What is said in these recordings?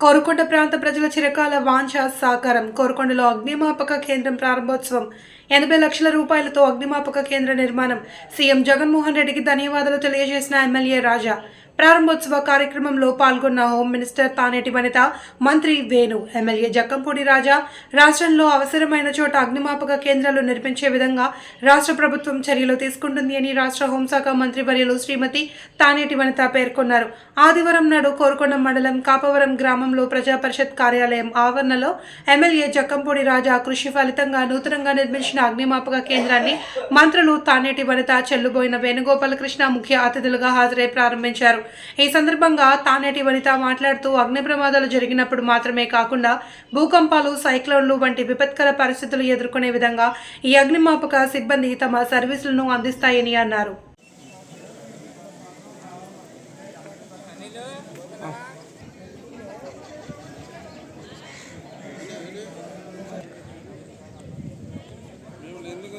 కోరుకొండ ప్రాంత ప్రజల చిరకాల వాంఛ సాకారం. కోరుకొండలో అగ్నిమాపక కేంద్రం ప్రారంభోత్సవం. ఎనభై లక్షల రూపాయలతో అగ్నిమాపక కేంద్ర నిర్మాణం. సీఎం జగన్మోహన్ రెడ్డికి ధన్యవాదాలు తెలియజేసిన ఎమ్మెల్యే రాజా. ప్రారంభోత్సవ కార్యక్రమంలో పాల్గొన్న హోం మినిస్టర్ తానేటి వనిత మంత్రి వేణు ఎమ్మెల్యే జక్కంపూడి రాజా రాష్ట్రంలో అవసరమైన చోట అగ్నిమాపక కేంద్రాలు నిర్మించే విధంగా రాష్ట్ర ప్రభుత్వం చర్యలు తీసుకుంటుంది అని రాష్ట్ర హోంశాఖ మంత్రి వర్యులు శ్రీమతి తానేటి వనిత పేర్కొన్నారు. ఆదివారం నాడు కోరుకొండ మండలం కాపవరం గ్రామంలో ప్రజా పరిషత్ కార్యాలయం ఆవరణలో ఎమ్మెల్యే జక్కంపూడి రాజా కృషి ఫలితంగా నూతనంగా నిర్మించిన అగ్నిమాపక కేంద్రాన్ని మంత్రులు తానేటి వనిత చెల్లుబోయిన వేణుగోపాలకృష్ణ ముఖ్య అతిథులుగా హాజరై ప్రారంభించారు. ఈ సందర్భంగా తానేటి వనిత మాట్లాడుతూ అగ్ని ప్రమాదాలు జరిగినప్పుడు మాత్రమే కాకుండా భూకంపాలు సైక్లోన్లు వంటి విపత్కర పరిస్థితులు ఎదుర్కొనే విధంగా ఈ అగ్నిమాపక సిబ్బంది తమ సర్వీసులను అందిస్తాయని అన్నారు. ఎందుకు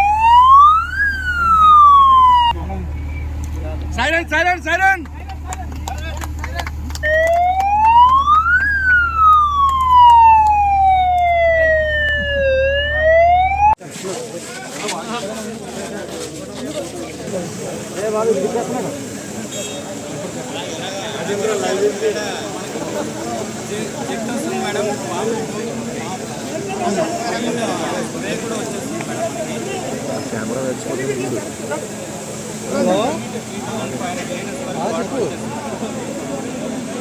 సైరన్ పొద్దున జెండా మేడం కెమెరా తెచ్చుకోవడం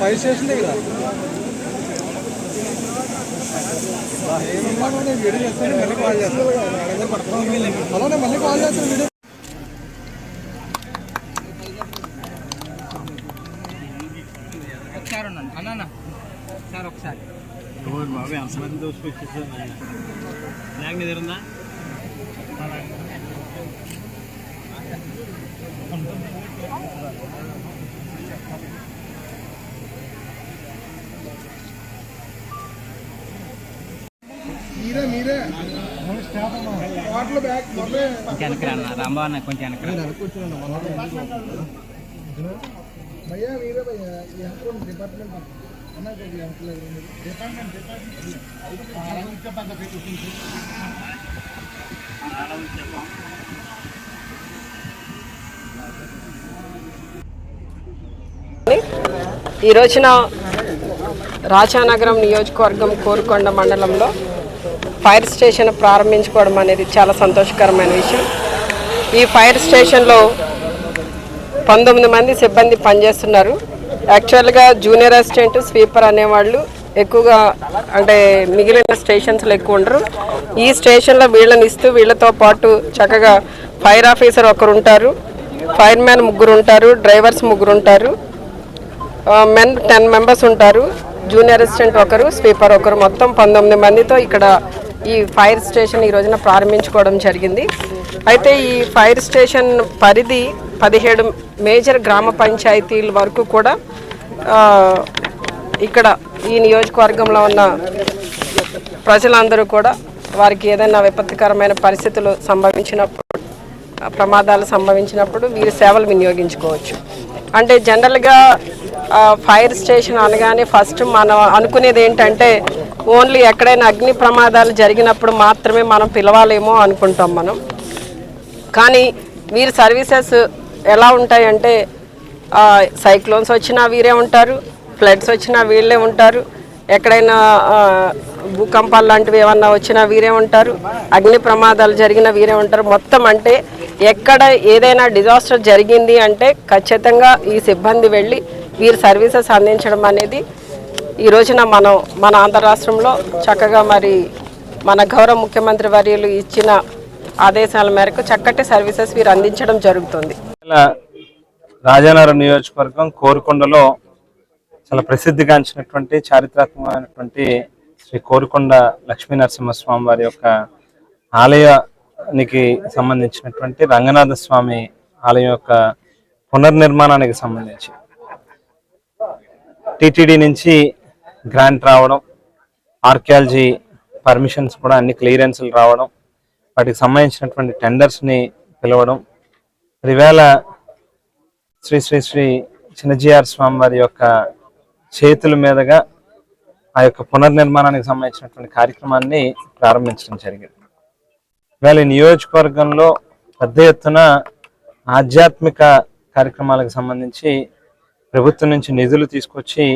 ఫైర్ స్టేషన్ దగ్గర? వీడియో చేస్తాను మళ్ళీ కాల్ చేస్తాను. హలో నేను మళ్ళీ కాల్ చేస్తాను వీడియో. ఒకసారి ఉన్నాను అన్న. సార్ ఒకసారి. బాబు ఎంతమంది దోసుకొచ్చేసారు బ్యాగ్ ఎదురుందా మీరే మీరే. వాటర్ బ్యాగ్ మొదలే కొంచెం వెనకరా అన్న రాంబా అన్న కొంచెం వెనకరా భయ్యా మీరే భయ్యా ఎంత డిపార్ట్మెంట్ అన్నా డిపార్ట్మెంట్ ఈ రోజున రాజానగరం నియోజకవర్గం కోరుకొండ మండలంలో ఫైర్ స్టేషన్ ప్రారంభించుకోవడం అనేది చాలా సంతోషకరమైన విషయం. ఈ ఫైర్ స్టేషన్లో పంతొమ్మిది మంది సిబ్బంది పనిచేస్తున్నారు. యాక్చువల్గా జూనియర్ అసిస్టెంట్ స్వీపర్ అనేవాళ్ళు ఎక్కువగా అంటే మిగిలిన స్టేషన్స్లో ఎక్కువ ఉండరు. ఈ స్టేషన్లో వీళ్ళని ఇస్తూ వీళ్ళతో పాటు చక్కగా ఫైర్ ఆఫీసర్ ఒకరు ఉంటారు. ఫైర్మ్యాన్ ముగ్గురు ఉంటారు. డ్రైవర్స్ ముగ్గురు ఉంటారు. మెన్ టెన్ మెంబర్స్ ఉంటారు. జూనియర్ అసిస్టెంట్ ఒకరు స్వీపర్ ఒకరు. మొత్తం పంతొమ్మిది మందితో ఇక్కడ ఈ ఫైర్ స్టేషన్ ఈ రోజున ప్రారంభించుకోవడం జరిగింది. అయితే ఈ ఫైర్ స్టేషన్ పరిధి పదిహేడు మేజర్ గ్రామ పంచాయతీల వరకు కూడా ఇక్కడ ఈ నియోజకవర్గంలో ఉన్న ప్రజలందరూ కూడా వారికి ఏదైనా విపత్కరమైన పరిస్థితులు సంభవించినప్పుడు ప్రమాదాలు సంభవించినప్పుడు వీరి సేవలు వినియోగించుకోవచ్చు. అంటే జనరల్గా ఫైర్ స్టేషన్ అనగానే ఫస్ట్ మనం అనుకునేది ఏంటంటే ఓన్లీ ఎక్కడైనా అగ్ని ప్రమాదాలు జరిగినప్పుడు మాత్రమే మనం పిలవాలేమో అనుకుంటాం మనం. కానీ వీరి సర్వీసెస్ ఎలా ఉంటాయంటే సైక్లోన్స్ వచ్చినా వీరే ఉంటారు ఫ్లడ్స్ వచ్చినా వీళ్ళే ఉంటారు ఎక్కడైనా భూకంపాలు లాంటివి ఏమన్నా వచ్చినా వీరే ఉంటారు అగ్ని ప్రమాదాలు జరిగినా వీరే ఉంటారు. మొత్తం అంటే ఎక్కడ ఏదైనా డిజాస్టర్ జరిగింది అంటే ఖచ్చితంగా ఈ సిబ్బంది వెళ్ళి వీరి సర్వీసెస్ అందించడం అనేది ఈ రోజున మనం మన ఆంధ్ర రాష్ట్రంలో చక్కగా మరి మన గౌరవ ముఖ్యమంత్రి వర్యులు ఇచ్చిన ఆదేశాల మేరకు చక్కటి సర్వీసెస్ వీరు అందించడం జరుగుతుంది. ఇలా రాజానగరం నియోజకవర్గం కోరుకొండలో చాలా ప్రసిద్ధిగాంచినటువంటి చారిత్రాత్మకమైనటువంటి శ్రీ కోరుకొండ లక్ష్మీ నరసింహస్వామి వారి యొక్క ఆలయ నికి సంబంధించినటువంటి రంగనాథ స్వామి ఆలయం యొక్క పునర్నిర్మాణానికి సంబంధించి. టిటిడి నుంచి గ్రాంట్ రావడం ఆర్కియాలజీ పర్మిషన్స్ కూడా అన్ని క్లియరెన్స్లు రావడం వాటికి సంబంధించినటువంటి టెండర్స్ని పిలవడం. ఈవేళ శ్రీ శ్రీ శ్రీ చిన్నజీఆర్ స్వామి వారి యొక్క చేతుల మీదుగా ఆ యొక్క పునర్నిర్మాణానికి సంబంధించినటువంటి కార్యక్రమాన్ని ప్రారంభించడం జరిగింది. వేళ నియోజకవర్గంలో పెద్ద ఎత్తున ఆధ్యాత్మిక కార్యక్రమాలకు సంబంధించి ప్రభుత్వం నుంచి నిధులు తీసుకొచ్చి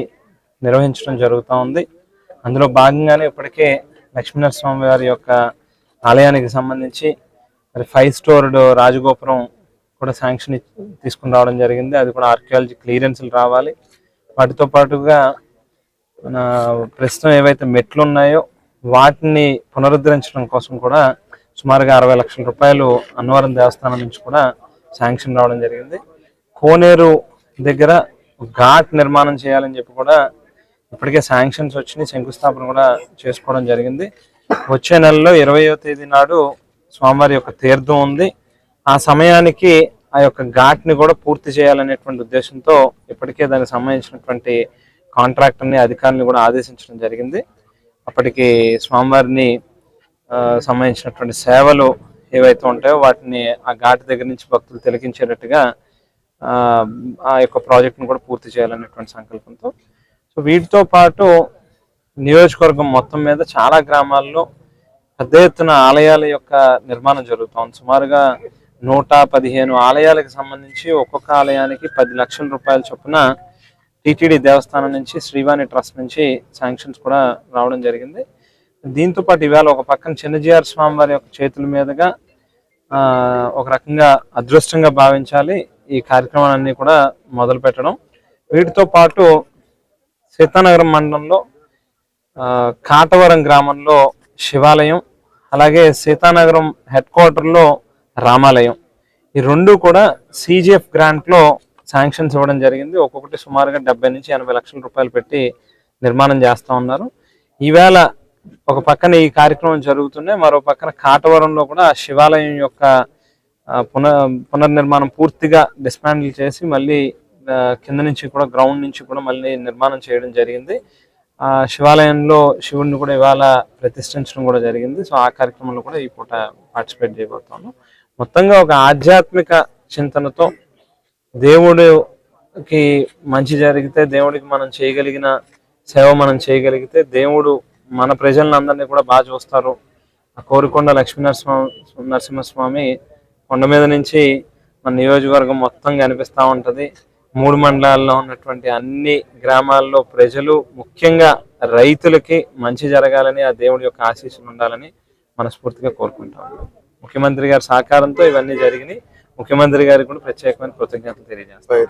నిర్వహించడం జరుగుతూ ఉంది. అందులో భాగంగానే ఇప్పటికే లక్ష్మీనరస్వామి వారి యొక్క ఆలయానికి సంబంధించి మరి ఫైవ్ స్టోర్డ్ రాజగోపురం కూడా శాంక్షన్ తీసుకుని రావడం జరిగింది. అది కూడా ఆర్కియాలజీ క్లియరెన్స్లు రావాలి. వాటితో పాటుగా ప్రస్తుతం ఏవైతే మెట్లు ఉన్నాయో వాటిని పునరుద్ధరించడం కోసం కూడా సుమారుగా అరవై లక్షల రూపాయలు అన్నవరం దేవస్థానం నుంచి కూడా శాంక్షన్ రావడం జరిగింది. కోనేరు దగ్గర ఘాట్ నిర్మాణం చేయాలని చెప్పి కూడా ఇప్పటికే శాంక్షన్స్ వచ్చినాయి. శంకుస్థాపన కూడా చేసుకోవడం జరిగింది. వచ్చే నెలలో ఇరవయో తేదీ నాడు స్వామివారి యొక్క తీర్థం ఉంది. ఆ సమయానికి ఆ యొక్క ఘాట్ని కూడా పూర్తి చేయాలనేటువంటి ఉద్దేశంతో ఇప్పటికే దానికి సంబంధించినటువంటి కాంట్రాక్టర్ని అధికారులను కూడా ఆదేశించడం జరిగింది. అప్పటికి స్వామివారిని సంబంధించినటువంటి సేవలు ఏవైతే ఉంటాయో వాటిని ఆ ఘాట్ దగ్గర నుంచి భక్తులు తిలకించేటట్టుగా ఆ, ఆ యొక్క ప్రాజెక్ట్ని కూడా పూర్తి చేయాలనేటువంటి సంకల్పంతో. సో వీటితో పాటు నియోజకవర్గం మొత్తం మీద చాలా గ్రామాల్లో పెద్ద ఎత్తున ఆలయాల యొక్క నిర్మాణం జరుగుతోంది సుమారుగా నూట పదిహేను ఆలయాలకు సంబంధించి ఒక్కొక్క ఆలయానికి పది లక్షల రూపాయల చొప్పున టీటీడీ దేవస్థానం నుంచి శ్రీవాణి ట్రస్ట్ నుంచి శాంక్షన్స్ కూడా రావడం జరిగింది. దీంతో పాటు ఇవాళ ఒక పక్కన చిన్నజీఆర్ స్వామి వారి యొక్క చేతుల మీదుగా ఒక రకంగా అదృష్టంగా భావించాలి. ఈ కార్యక్రమాలన్నీ కూడా మొదలు పెట్టడం. వీటితో పాటు సీతానగరం మండలంలో కాటవరం గ్రామంలో శివాలయం అలాగే సీతానగరం హెడ్ క్వార్టర్లో రామాలయం. ఈ రెండు కూడా సిజిఎఫ్ గ్రాంట్లో శాంక్షన్స్ ఇవ్వడం జరిగింది. ఒక్కొక్కటి సుమారుగా డెబ్బై నుంచి ఎనభై లక్షల రూపాయలు పెట్టి నిర్మాణం చేస్తూ ఉన్నారు. ఈవేళ ఒక పక్కన ఈ కార్యక్రమం జరుగుతున్నాయి మరో పక్కన కాటవరంలో కూడా శివాలయం యొక్క ఆ, పునః పునర్నిర్మాణం పూర్తిగా డిస్మాండిల్ చేసి మళ్ళీ కింద నుంచి కూడా గ్రౌండ్ నుంచి కూడా మళ్ళీ నిర్మాణం చేయడం జరిగింది. ఆ శివాలయంలో శివుడిని కూడా ఇవాళ ప్రతిష్ఠించడం కూడా జరిగింది. సో ఆ కార్యక్రమంలో కూడా ఈ పూట పార్టిసిపేట్ చేయబోతాను మొత్తంగా ఒక ఆధ్యాత్మిక చింతనతో దేవుడికి మంచి జరిగితే దేవుడికి మనం చేయగలిగిన సేవ మనం చేయగలిగితే దేవుడు మన ప్రజలందరినీ కూడా బాగా చూస్తారు. ఆ కోరుకొండ లక్ష్మీ నరసింహ నరసింహస్వామి కొండ మీద నుంచి మన నియోజకవర్గం మొత్తం కనిపిస్తూ ఉంటది. మూడు మండలాల్లో ఉన్నటువంటి అన్ని గ్రామాల్లో ప్రజలు ముఖ్యంగా రైతులకి మంచి జరగాలని ఆ దేవుడి యొక్క ఆశీస్సులు ఉండాలని మనస్ఫూర్తిగా కోరుకుంటాం ముఖ్యమంత్రి గారి సహకారంతో ఇవన్నీ జరిగినాయి. ముఖ్యమంత్రి గారికి కూడా ప్రత్యేకమైన కృతజ్ఞతలు తెలియజేస్తాం.